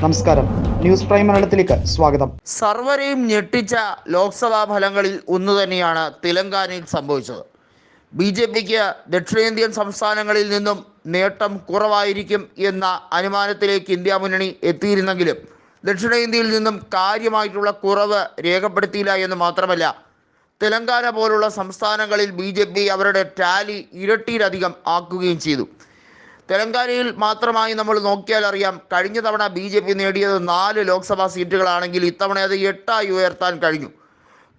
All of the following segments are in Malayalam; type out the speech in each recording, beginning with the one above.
നമസ്കാരം. ന്യൂസ് പ്രൈം മലയാളത്തിലേക്ക് സ്വാഗതം. സർവരെയും ഞെട്ടിച്ച ലോക്സഭാ ഫലങ്ങളിൽ ഒന്ന് തന്നെയാണ് തെലങ്കാനയിൽ സംഭവിച്ചത്. ബി ജെ പിക്ക് ദക്ഷിണേന്ത്യൻ സംസ്ഥാനങ്ങളിൽ നിന്നും നേട്ടം കുറവായിരിക്കും എന്ന അനുമാനത്തിലേക്ക് ഇന്ത്യ മുന്നണി എത്തിയിരുന്നെങ്കിലും ദക്ഷിണേന്ത്യയിൽ നിന്നും കാര്യമായിട്ടുള്ള കുറവ് രേഖപ്പെടുത്തിയില്ല എന്ന് മാത്രമല്ല തെലങ്കാന പോലുള്ള സംസ്ഥാനങ്ങളിൽ ബി അവരുടെ ടാലി ഇരട്ടിയിലധികം ആക്കുകയും ചെയ്തു. തെലങ്കാനയിൽ മാത്രമായി നമ്മൾ നോക്കിയാൽ അറിയാം കഴിഞ്ഞ തവണ ബി ജെ പി നേടിയത് നാല് ലോക്സഭാ സീറ്റുകളാണെങ്കിൽ ഇത്തവണ അത് എട്ടായി ഉയർത്താൻ കഴിഞ്ഞു.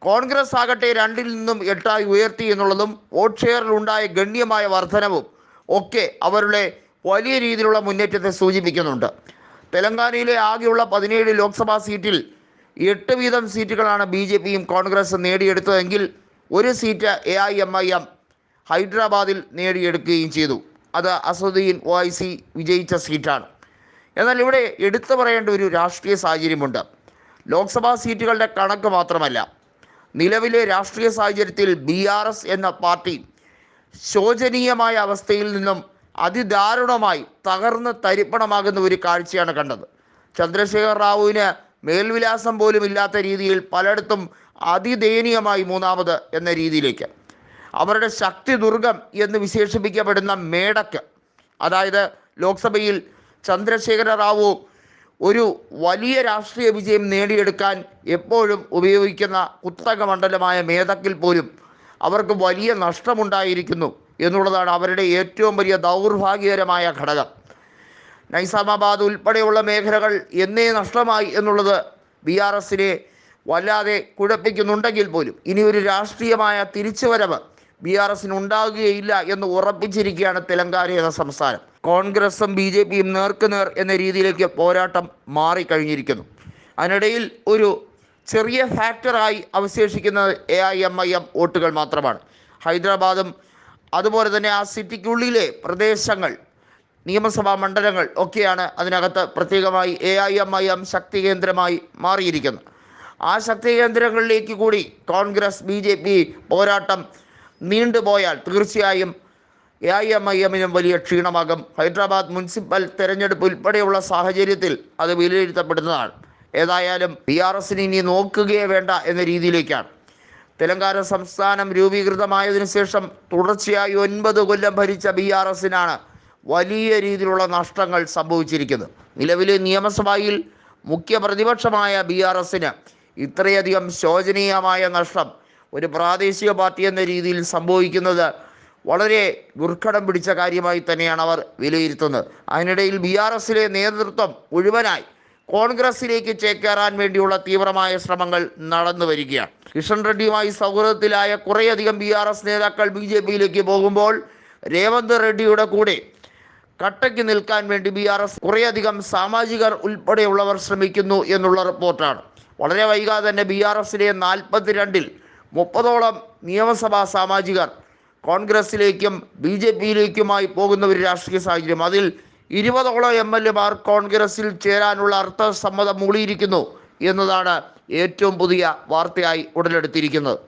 കോൺഗ്രസ് ആകട്ടെ രണ്ടിൽ നിന്നും എട്ടായി ഉയർത്തി എന്നുള്ളതും വോട്ട് ഷെയറിൽ ഉണ്ടായ ഗണ്യമായ വർധനവും ഒക്കെ അവരുടെ വലിയ രീതിയിലുള്ള മുന്നേറ്റത്തെ സൂചിപ്പിക്കുന്നുണ്ട്. തെലങ്കാനയിലെ ആകെയുള്ള പതിനേഴ് ലോക്സഭാ സീറ്റിൽ എട്ട് വീതം സീറ്റുകളാണ് ബി ജെ പിയും കോൺഗ്രസും നേടിയെടുത്തതെങ്കിൽ ഒരു seat A I M I M ഹൈദരാബാദിൽ നേടിയെടുക്കുകയും ചെയ്തു. അത് അസദുദ്ദീൻ ഒ ഐ സി വിജയിച്ച സീറ്റാണ്. എന്നാൽ ഇവിടെ എടുത്തു പറയേണ്ട ഒരു രാഷ്ട്രീയ സാഹചര്യമുണ്ട്. ലോക്സഭാ സീറ്റുകളുടെ കണക്ക് മാത്രമല്ല നിലവിലെ രാഷ്ട്രീയ സാഹചര്യത്തിൽ ബി ആർ എസ് എന്ന പാർട്ടി ശോചനീയമായ അവസ്ഥയിൽ നിന്നും അതിദാരുണമായി തകർന്ന് തരിപ്പണമാകുന്ന ഒരു കാഴ്ചയാണ് കണ്ടത്. ചന്ദ്രശേഖർ റാവുവിന് മേൽവിലാസം പോലും ഇല്ലാത്ത രീതിയിൽ പലയിടത്തും അതിദയനീയമായി മൂന്നാമത് എന്ന രീതിയിലേക്ക്. അവരുടെ ശക്തി ദുർഗം എന്ന് വിശേഷിപ്പിക്കപ്പെടുന്ന മേടക്ക്. അതായത് ലോക്സഭയിൽ ചന്ദ്രശേഖര റാവു ഒരു വലിയ രാഷ്ട്രീയ വിജയം നേടിയെടുക്കാൻ എപ്പോഴും ഉപയോഗിക്കുന്ന കുത്തക മണ്ഡലമായ മേധക്കിൽ പോലും അവർക്ക് വലിയ നഷ്ടമുണ്ടായിരിക്കുന്നു എന്നുള്ളതാണ് അവരുടെ ഏറ്റവും വലിയ ദൗർഭാഗ്യകരമായ ഘടകം. നൈസാമാബാദ് ഉൾപ്പെടെയുള്ള മേഖലകൾ എന്നേ നഷ്ടമായി എന്നുള്ളത് ബി ആർ എസിനെ വല്ലാതെ കുഴപ്പിക്കുന്നുണ്ടെങ്കിൽ പോലും ഇനി ഒരു രാഷ്ട്രീയമായ തിരിച്ചുവരവ് ബി ആർ എസിന് ഉണ്ടാകുകയില്ല എന്ന് ഉറപ്പിച്ചിരിക്കുകയാണ് തെലങ്കാന എന്ന സംസ്ഥാനം. കോൺഗ്രസും ബി ജെ പിയും നേർക്കുനേർ എന്ന രീതിയിലേക്ക് പോരാട്ടം മാറിക്കഴിഞ്ഞിരിക്കുന്നു. അതിനിടയിൽ ഒരു ചെറിയ ഫാക്ടറായി അവശേഷിക്കുന്നത് A I M I M വോട്ടുകൾ മാത്രമാണ്. ഹൈദരാബാദും അതുപോലെ തന്നെ ആ സിറ്റിക്കുള്ളിലെ പ്രദേശങ്ങൾ നിയമസഭാ മണ്ഡലങ്ങൾ ഒക്കെയാണ് അതിനകത്ത് പ്രത്യേകമായി A I M I M ശക്തി കേന്ദ്രമായി മാറിയിരിക്കുന്നത്. ആ ശക്തി കേന്ദ്രങ്ങളിലേക്ക് കൂടി കോൺഗ്രസ് ബി ജെ പി പോരാട്ടം നീണ്ടുപോയാൽ തീർച്ചയായും എ ഐ എം ഐ എമ്മിനും വലിയ ക്ഷീണമാകും. ഹൈദരാബാദ് മുനിസിപ്പൽ തെരഞ്ഞെടുപ്പ് ഉൾപ്പെടെയുള്ള സാഹചര്യത്തിൽ അത് വിലയിരുത്തപ്പെടുന്നതാണ്. ഏതായാലും ബി ആർ എസിന് ഇനി നോക്കുകയേ വേണ്ട എന്ന രീതിയിലേക്കാണ്. തെലങ്കാന സംസ്ഥാനം രൂപീകൃതമായതിനു ശേഷം തുടർച്ചയായി ഒൻപത് കൊല്ലം ഭരിച്ച ബി ആർ എസിനാണ് വലിയ രീതിയിലുള്ള നഷ്ടങ്ങൾ സംഭവിച്ചിരിക്കുന്നത്. നിലവിലെ നിയമസഭയിൽ മുഖ്യ പ്രതിപക്ഷമായ ബി ആർ എസിന് ഇത്രയധികം ശോചനീയമായ നഷ്ടം ഒരു പ്രാദേശിക പാർട്ടി എന്ന രീതിയിൽ സംഭവിക്കുന്നത് വളരെ ദുർഘടം പിടിച്ച കാര്യമായി തന്നെയാണ് അവർ വിലയിരുത്തുന്നത്. അതിനിടയിൽ ബി ആർ എസിലെ നേതൃത്വം മുഴുവനായി കോൺഗ്രസിലേക്ക് ചേക്കേറാൻ വേണ്ടിയുള്ള തീവ്രമായ ശ്രമങ്ങൾ നടന്നു വരികയാണ്. കിഷൻ റെഡ്ഡിയുമായി സൗഹൃദത്തിലായ കുറേയധികം ബി ആർ എസ് നേതാക്കൾ ബി ജെ പിയിലേക്ക് പോകുമ്പോൾ രേവന്ത് റെഡ്ഡിയുടെ കൂടെ കട്ടയ്ക്ക് നിൽക്കാൻ വേണ്ടി ബി ആർ എസ് കുറേയധികം സാമാജികർ ഉൾപ്പെടെയുള്ളവർ ശ്രമിക്കുന്നു എന്നുള്ള റിപ്പോർട്ടാണ്. വളരെ വൈകാതെ തന്നെ ബി ആർ എസിലെ നാൽപ്പത്തിരണ്ടിൽ മുപ്പതോളം നിയമസഭാ സാമാജികർ കോൺഗ്രസിലേക്കും ബി ജെ പിയിലേക്കുമായി പോകുന്ന ഒരു രാഷ്ട്രീയ സാഹചര്യം. അതിൽ ഇരുപതോളം എം എൽ എമാർ കോൺഗ്രസിൽ ചേരാനുള്ള അർത്ഥസമ്മതം മൂളിയിരിക്കുന്നു എന്നതാണ് ഏറ്റവും പുതിയ വാർത്തയായി ഉടലെടുത്തിരിക്കുന്നത്.